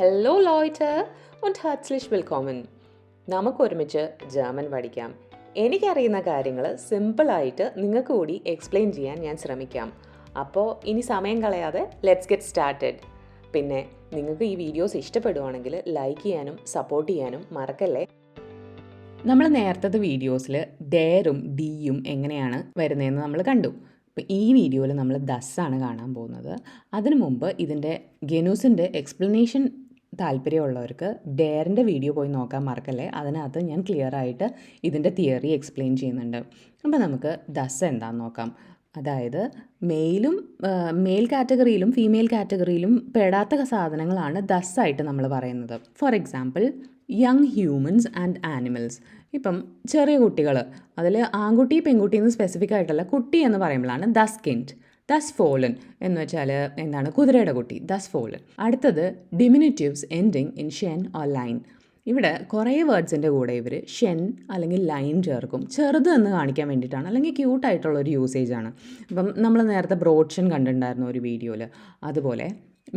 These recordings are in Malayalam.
ഹലോ ലോയ്റ്റ് und herzlich willkommen. നമുക്ക് ഒരുമിച്ച് ജർമ്മൻ പഠിക്കാം. എനിക്കറിയുന്ന കാര്യങ്ങൾ സിമ്പിളായിട്ട് നിങ്ങൾക്ക് കൂടി എക്സ്പ്ലെയിൻ ചെയ്യാൻ ഞാൻ ശ്രമിക്കാം. അപ്പോൾ ഇനി സമയം കളയാതെ ലെറ്റ്സ് ഗെറ്റ് സ്റ്റാർട്ടഡ് പിന്നെ നിങ്ങൾക്ക് ഈ വീഡിയോസ് ഇഷ്ടപ്പെടുവാണെങ്കിൽ ലൈക്ക് ചെയ്യാനും സപ്പോർട്ട് ചെയ്യാനും മറക്കല്ലേ? നമ്മൾ നേരത്തെ വീഡിയോസിൽ ഡേറും ഡിയും എങ്ങനെയാണ് വരുന്നതെന്ന് നമ്മൾ കണ്ടു. അപ്പോൾ ഈ വീഡിയോയിൽ നമ്മൾ ദസ്സാണ് കാണാൻ പോകുന്നത്. അതിനു മുമ്പ് ഇതിന്റെ ഗെനൂസിന്റെ എക്സ്പ്ലനേഷൻ താല്പര്യമുള്ളവർക്ക് ഡെയറിന്റെ വീഡിയോ പോയി നോക്കാൻ മറക്കല്ലേ? അതിനകത്ത് ഞാൻ ക്ലിയർ ആയിട്ട് ഇതിന്റെ തിയറി എക്സ്പ്ലെയിൻ ചെയ്യുന്നുണ്ട്. അപ്പോൾ നമുക്ക് ദസ് എന്താണെന്ന് നോക്കാം. അതായത് മെയിലും മെയിൽ കാറ്റഗറിയിലും ഫീമെയിൽ കാറ്റഗറിയിലും പെടാത്ത സാധനങ്ങളാണ് ദസ്സായിട്ട് നമ്മൾ പറയുന്നത്. For example young humans and animals ഇപ്പം ചെറിയ കുട്ടികൾ അതിൽ ആൺകുട്ടി പെൺകുട്ടി എന്ന് സ്പെസിഫിക് ആയിട്ടല്ല കുട്ടി എന്ന് പറയുമ്പോഴാണ് ദസ് കിൻഡ് ദസ് ഫോളൻ എന്ന് വെച്ചാൽ എന്താണ്? കുതിരയുടെ കുട്ടി. ദസ് ഫോളൻ അടുത്തത് ഡിമിനിറ്റീവ്സ് എൻഡിങ് ഇൻ ഷെൻ ഓർ ലൈൻ ഇവിടെ കുറേ വേർഡ്സിന്റെ കൂടെ ഇവർ ഷെൻ അല്ലെങ്കിൽ ലൈൻ ചേർക്കും. ചെറുത് എന്ന് കാണിക്കാൻ വേണ്ടിയിട്ടാണ്. അല്ലെങ്കിൽ ക്യൂട്ടായിട്ടുള്ള ഒരു യൂസേജ് ആണ്. അപ്പം നമ്മൾ നേരത്തെ ബ്രോഡ്ഷൻ കണ്ടിട്ടുണ്ടായിരുന്നു ഒരു വീഡിയോയിൽ അതുപോലെ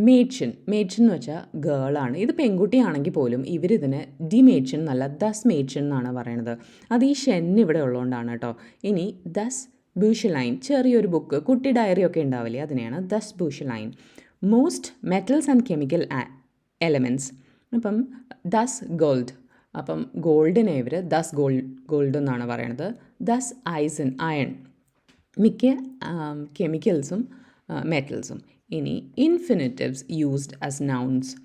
മേഡ്ഷൻ മേഡ്ഷൻ എന്ന് വെച്ചാൽ ഗേളാണ് ഇത് പെൺകുട്ടിയാണെങ്കിൽ പോലും ഇവരിതിന് ഡി മേഡ്ഷൻ എന്നല്ല ദസ് മേഡ്ഷൻ എന്നാണ് പറയണത്. അത് ഈ ഷെൻ ഇവിടെ ഉള്ളതുകൊണ്ടാണ് കേട്ടോ. ഇനി ദസ് ബൂഷലൈൻ ചെറിയൊരു ബുക്ക് കുട്ടി ഡയറി ഒക്കെ ഉണ്ടാവില്ലേ അതിനെയാണ്. ദസ് ബൂഷലൈൻ most metals and chemical elements അപ്പം ദസ് ഗോൾഡ് അപ്പം ഗോൾഡിനെ ഇവർ ദസ് ഗോൾഡ് ഗോൾഡ് എന്നാണ് പറയണത്. ദസ് ഐസൻ അയൺ മിക്ക കെമിക്കൽസും മെറ്റൽസും ഇനി ഇൻഫിനിറ്റീവ്സ് യൂസ്ഡ് ആസ് നൗൺസ്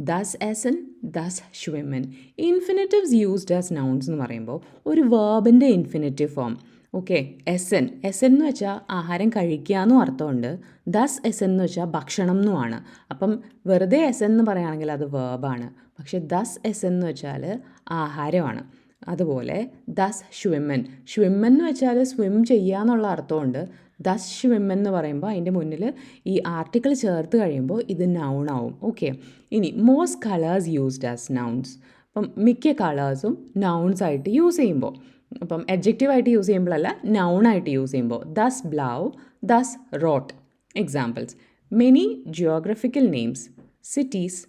ദസ് എസൻ ദസ് ഷ്വിമൻ ഇൻഫിനിറ്റീവ്സ് യൂസ്ഡ് ആസ് നൗൺസ് എന്ന് പറയുമ്പോൾ ഒരു വേർബിന്റെ ഇൻഫിനിറ്റീവ് ഫോം ഓക്കെ എസ് എൻ. എന്ന് വെച്ചാൽ ആഹാരം കഴിക്കുക എന്നും അർത്ഥമുണ്ട്. ദസ് എസ് എൻ എന്ന് വെച്ചാൽ ഭക്ഷണം എന്നുമാണ് അപ്പം വെറുതെ എസ് എൻ എന്ന് പറയുകയാണെങ്കിൽ അത് വേബാണ് പക്ഷെ ദസ് എസ് എൻ എന്ന് വെച്ചാൽ ആഹാരമാണ്. അതുപോലെ ദസ് ഷ്വിമ്മൻ ഷ്വിമ്മൻ എന്ന് വെച്ചാൽ സ്വിം ചെയ്യുക എന്നുള്ള അർത്ഥമുണ്ട്. ദസ് ഷ്വിമ്മൻ എന്ന് പറയുമ്പോൾ അതിന്റെ മുന്നിൽ ഈ ആർട്ടിക്കിൾ ചേർത്ത് കഴിയുമ്പോൾ ഇത് നൗണാവും ഓക്കെ ഇനി most colours used as nouns അപ്പം മിക്ക കളേഴ്സും നൗൺസ് ആയിട്ട് യൂസ് ചെയ്യുമ്പോൾ അപ്പം എഡ്ജക്റ്റീവായിട്ട് യൂസ് ചെയ്യുമ്പോഴല്ല നൗണായിട്ട് യൂസ് ചെയ്യുമ്പോൾ. ദസ് ബ്ലൗ ദസ് rote examples many geographical names cities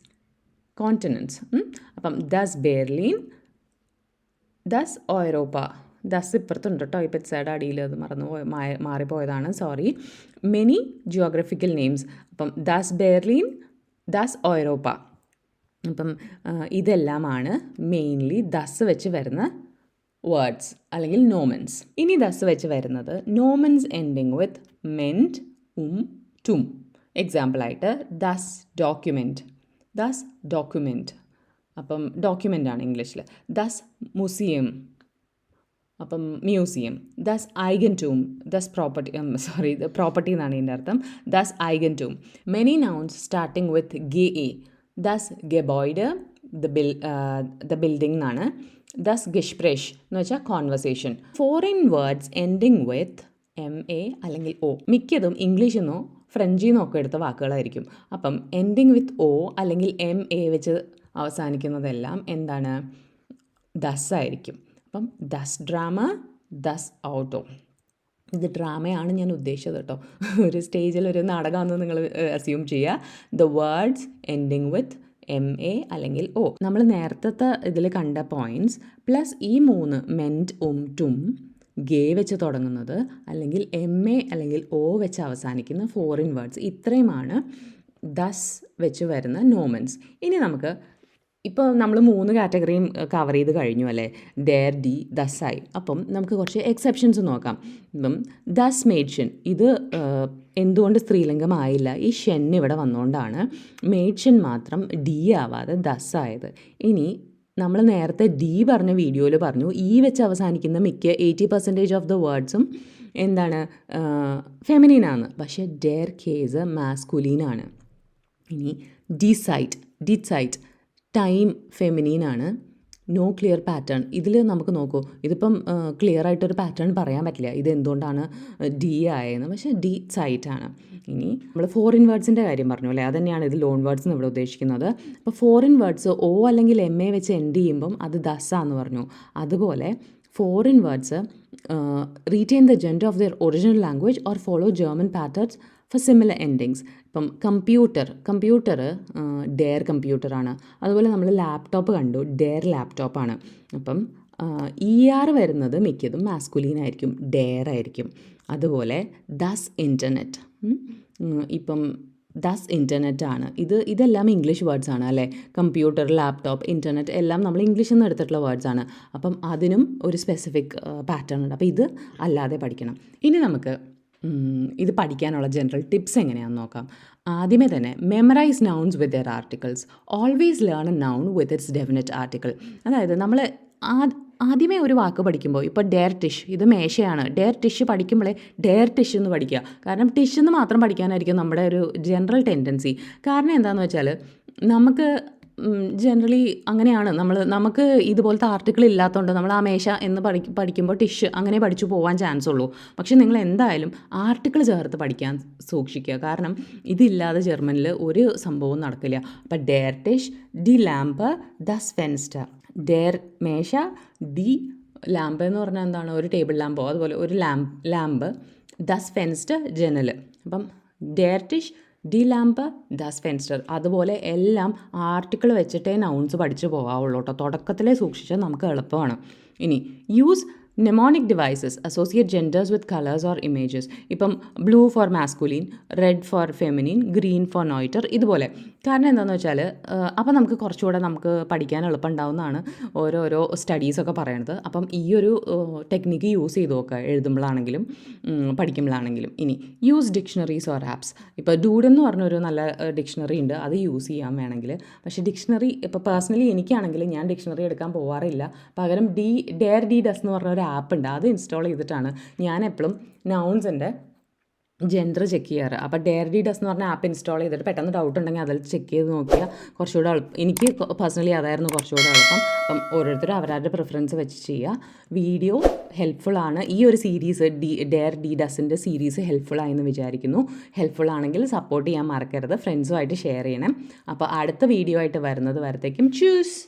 continents അപ്പം ദസ് ബെർലിൻ ദസ് ഓയറോപ്പ ദസ് ഇപ്പുറത്തുണ്ട് കേട്ടോ ഇപ്പം സൈഡ് അടിയിൽ അത് മറന്നു പോയ മാറിപ്പോയതാണ്. സോറി മെനി ജിയോഗ്രഫിക്കൽ നെയിംസ് അപ്പം ദസ് ബെർലിൻ ദസ് ഓയറോപ്പ അപ്പം ഇതെല്ലാമാണ് മെയിൻലി ദസ് വെച്ച് വരുന്ന വേർഡ്സ് അല്ലെങ്കിൽ നോമൻസ് ഇനി ദസ് വെച്ച് വരുന്നത് നോമൻസ് എൻഡിങ് വിത്ത് മെന്റ് ഉം ടും എക്സാമ്പിളായിട്ട് ദസ് ഡോക്യുമെന്റ് ദസ് ഡോക്യുമെന്റ് അപ്പം ഡോക്യുമെന്റ് ആണ് ഇംഗ്ലീഷിൽ ദസ് മ്യൂസിയം അപ്പം മ്യൂസിയം ദസ് ഐഗൻ ടൂം ദസ് പ്രോപ്പർട്ടി സോറി പ്രോപ്പർട്ടി എന്നാണ് ഇതിന്റെ അർത്ഥം. ദസ് ഐഗൻ ടൂം മെനി നൗൺസ് സ്റ്റാർട്ടിങ് വിത്ത് ഗെ എ ദസ് ഗെബോയ്ഡ് ദ ബിൽ ദ ബിൽഡിംഗ് എന്നാണ്. ദസ് ഗിഷ്പ്രേഷ് എന്ന് വെച്ചാൽ conversation foreign words ending with M A അല്ലെങ്കിൽ ഒ മിക്കതും ഇംഗ്ലീഷിൽ നിന്നോ ഫ്രഞ്ചിൽ നിന്നോ ഒക്കെ എടുത്ത വാക്കുകളായിരിക്കും. അപ്പം എൻഡിങ് വിത്ത് ഒ അല്ലെങ്കിൽ എം എ വെച്ച് അവസാനിക്കുന്നതെല്ലാം എന്താണ്? ദസ് ആയിരിക്കും. അപ്പം ദസ് ഡ്രാമ ദസ് ഔട്ടോ ഇത് ഡ്രാമയാണ് ഞാൻ ഉദ്ദേശിച്ചത് കേട്ടോ. ഒരു സ്റ്റേജിൽ ഒരു നാടകമാണെന്ന് നിങ്ങൾ അസ്യൂം ചെയ്യുക. The words ending with M A അല്ലെങ്കിൽ ഒ നമ്മൾ നേരത്തെ ഇതിൽ കണ്ട പോയിന്റ്സ് പ്ലസ് ഈ മൂന്ന് മെന്റ് ഉം ടും ഗേ വെച്ച് തുടങ്ങുന്നത് അല്ലെങ്കിൽ എം എ അല്ലെങ്കിൽ ഒ വെച്ച് അവസാനിക്കുന്ന ഫോറിൻ വേർഡ്സ് ഇത്രയുമാണ് ദസ് വെച്ച് വരുന്ന നോമൻസ് ഇനി നമുക്ക് ഇപ്പോൾ നമ്മൾ മൂന്ന് കാറ്റഗറിയും കവർ ചെയ്ത് കഴിഞ്ഞു അല്ലേ? ഡെയർ ഡി ദസായി അപ്പം നമുക്ക് കുറച്ച് എക്സെപ്ഷൻസ് നോക്കാം. ഇപ്പം ദസ് മേഡ്ഷൻ ഇത് എന്തുകൊണ്ട് സ്ത്രീലിംഗമായില്ല? ഈ ഷെൻ ഇവിടെ വന്നുകൊണ്ടാണ് മേഡ്ഷൻ മാത്രം ഡി ആവാതെ ദസ് ആയത്. ഇനി നമ്മൾ നേരത്തെ ഡി പറഞ്ഞ വീഡിയോയിൽ പറഞ്ഞു ഈ വെച്ച് അവസാനിക്കുന്ന മിക്ക എയ്റ്റി പെർസെന്റേജ് ഓഫ് ദ വേർഡ്സും എന്താണ് ഫെമിനീനാണ് പക്ഷേ ഡെയർ കേസ് മാസ്കുലീനാണ് ഇനി ഡിസൈറ്റ് ഡിസൈറ്റ് ടൈം ഫെമിനീനാണ് നോ ക്ലിയർ പാറ്റേൺ. ഇതിൽ നമുക്ക് നോക്കൂ. ഇതിപ്പം ക്ലിയർ ആയിട്ടൊരു പാറ്റേൺ പറയാൻ പറ്റില്ല. ഇത് എന്തുകൊണ്ടാണ് ഡി ആയെന്ന്. പക്ഷേ ഡി സൈറ്റാണ് ഇനി നമ്മൾ ഫോറിൻ വേർഡ്സിന്റെ കാര്യം പറഞ്ഞു അല്ലേ? അതന്നെയാണ് ഇത് ലോൺ വേർഡ്സ് എന്ന് ഇവിടെ ഉദ്ദേശിക്കുന്നത്. അപ്പോൾ ഫോറിൻ വേർഡ്സ് ഓ അല്ലെങ്കിൽ എം എ വെച്ച് എൻഡ് ചെയ്യുമ്പം അത് ദസ എന്ന് പറഞ്ഞു. അതുപോലെ foreign words retain the gender of their original language or follow German patterns for similar endings ഇപ്പം കമ്പ്യൂട്ടർ കമ്പ്യൂട്ടർ ഡെയർ കമ്പ്യൂട്ടറാണ് അതുപോലെ നമ്മൾ ലാപ്ടോപ്പ് കണ്ടു. ഡെയർ ലാപ്ടോപ്പാണ് അപ്പം ഇ ആർ വരുന്നത് മിക്കതും മാസ്കുലീൻ ആയിരിക്കും ഡെയർ ആയിരിക്കും. അതുപോലെ ദസ് ഇന്റർനെറ്റ് ഇപ്പം ദസ് ഇന്റർനെറ്റ് ആണ്. ഇത് ഇതെല്ലാം ഇംഗ്ലീഷ് വേർഡ്സ് ആണ് അല്ലേ? കമ്പ്യൂട്ടർ ലാപ്ടോപ്പ് ഇന്റർനെറ്റ് എല്ലാം നമ്മൾ ഇംഗ്ലീഷിൽ നിന്ന് എടുത്തിട്ടുള്ള വേർഡ്സ് ആണ്. അപ്പം അതിനും ഒരു സ്പെസിഫിക് പാറ്റേൺ ഉണ്ട്. അപ്പോൾ ഇത് അല്ലാതെ പഠിക്കണം. ഇനി നമുക്ക് ഇത് പഠിക്കാനുള്ള ജനറൽ ടിപ്സ് എങ്ങനെയാണെന്ന് നോക്കാം. ആദ്യമേ തന്നെ memorise nouns with their articles always learn a noun with its definite article അതായത് നമ്മൾ ആദ്യമേ ഒരു വാക്ക് പഠിക്കുമ്പോൾ ഇപ്പോൾ ഡെയർ ടിഷ് ഇത് മേശയാണ്. ഡെയർ ടിഷ് പഠിക്കുമ്പോഴേ ഡെയർ ടിഷ് എന്ന് പഠിക്കുക. കാരണം ടിഷ് എന്ന് മാത്രം പഠിക്കാനായിരിക്കും നമ്മുടെ ഒരു ജനറൽ ടെൻഡൻസി കാരണം എന്താണെന്ന് വെച്ചാൽ നമുക്ക് ജനറലി അങ്ങനെയാണ്. നമ്മൾ നമുക്ക് ഇതുപോലത്തെ ആർട്ടിക്കിൾ ഇല്ലാത്തതുകൊണ്ട് നമ്മൾ ആ മേശ എന്ന് പഠി പഠിക്കുമ്പോൾ ടിഷ് അങ്ങനെ പഠിച്ചു പോകാൻ ചാൻസ് ഉള്ളൂ. പക്ഷെ നിങ്ങൾ എന്തായാലും ആർട്ടിക്കിൾ ചേർത്ത് പഠിക്കാൻ സൂക്ഷിക്കുക. കാരണം ഇതില്ലാതെ ജർമ്മനിൽ ഒരു സംഭവവും നടക്കില്ല. അപ്പം ഡെയർ ടിഷ് ഡി ലാമ്പ് ദസ് ഫെൻസ്റ്റർ ഡെയർ മേശ ഡി ലാമ്പ് എന്ന് പറഞ്ഞാൽ എന്താണ്? ഒരു ടേബിൾ ലാമ്പോ അതുപോലെ ഒരു ലാമ്പ് ലാമ്പ് ദസ് ഫെൻസ്റ്റർ ജനൽ അപ്പം ഡെയർ ടിഷ് ഡി ലാമ്പ് ദ ഫെൻസ്റ്റർ അതുപോലെ എല്ലാം ആർട്ടിക്കിൾ വെച്ചിട്ടേ നൗൺസ് പഠിച്ചു പോകാവുള്ളൂ കേട്ടോ തുടക്കത്തിലേ സൂക്ഷിച്ചാൽ നമുക്ക് എളുപ്പമാണ്. ഇനി use mnemonic devices associate genders with colours or images ഇപ്പം blue for masculine red for feminine green for neuter ഇതുപോലെ. കാരണം എന്താണെന്ന് വെച്ചാൽ അപ്പം നമുക്ക് കുറച്ചുകൂടെ നമുക്ക് പഠിക്കാൻ എളുപ്പമുണ്ടാവുന്നതാണ് ഓരോരോ സ്റ്റഡീസൊക്കെ പറയണത്. അപ്പം ഈ ഒരു ടെക്നിക്ക് യൂസ് ചെയ്ത് നോക്കുക എഴുതുമ്പോഴാണെങ്കിലും പഠിക്കുമ്പോഴാണെങ്കിലും. ഇനി യൂസ് ഡിക്ഷണറീസ് ഓർ ആപ്സ് ഇപ്പോൾ ഡൂഡ് എന്ന് പറഞ്ഞൊരു നല്ല ഡിക്ഷണറി ഉണ്ട്. അത് യൂസ് ചെയ്യാൻ വേണമെങ്കിൽ പക്ഷേ ഡിക്ഷണറി ഇപ്പോൾ പേഴ്സണലി എനിക്കാണെങ്കിൽ ഞാൻ ഡിക്ഷണറി എടുക്കാൻ പോവാറില്ല. പകരം ഡി ഡെയർ ഡി ഡസ് എന്ന് പറഞ്ഞ ഒരു ആപ്പ് ഉണ്ട്. അത് ഇൻസ്റ്റാൾ ചെയ്തിട്ടാണ്. ഞാൻ എപ്പോഴും നൗൺസിന്റെ ജെൻഡർ ചെക്ക് ചെയ്യാറ്. അപ്പോൾ ഡെയർ ഡസ് എന്ന് പറഞ്ഞ ആപ്പ് ഇൻസ്റ്റാൾ ചെയ്തിട്ട് പെട്ടെന്ന് ഡൗട്ട് ഉണ്ടെങ്കിൽ അതിൽ ചെക്ക് ചെയ്ത് നോക്കിയാൽ കുറച്ചുകൂടെ എളുപ്പം എനിക്ക് പേഴ്സണലി അതായിരുന്നു കുറച്ചുകൂടെ എളുപ്പം. അപ്പം ഓരോരുത്തരും അവരവരുടെ പ്രിഫറൻസ് വെച്ച് ചെയ്യുക വീഡിയോ ഹെൽപ്ഫുൾ ആണ്. ഈ ഒരു സീരീസ് ഡി ഡെയർ ഡി ഡസിന്റെ സീരീസ് ഹെൽപ്ഫുൾ വിചാരിക്കുന്നു. ഹെൽപ്ഫുൾ ആണെങ്കിൽ സപ്പോർട്ട് ചെയ്യാൻ മറക്കരുത്. ഫ്രണ്ട്സുമായിട്ട് ഷെയർ ചെയ്യണം. അപ്പോൾ അടുത്ത വീഡിയോ ആയിട്ട് വരുന്നത് വരത്തേക്കും. ചൂസ്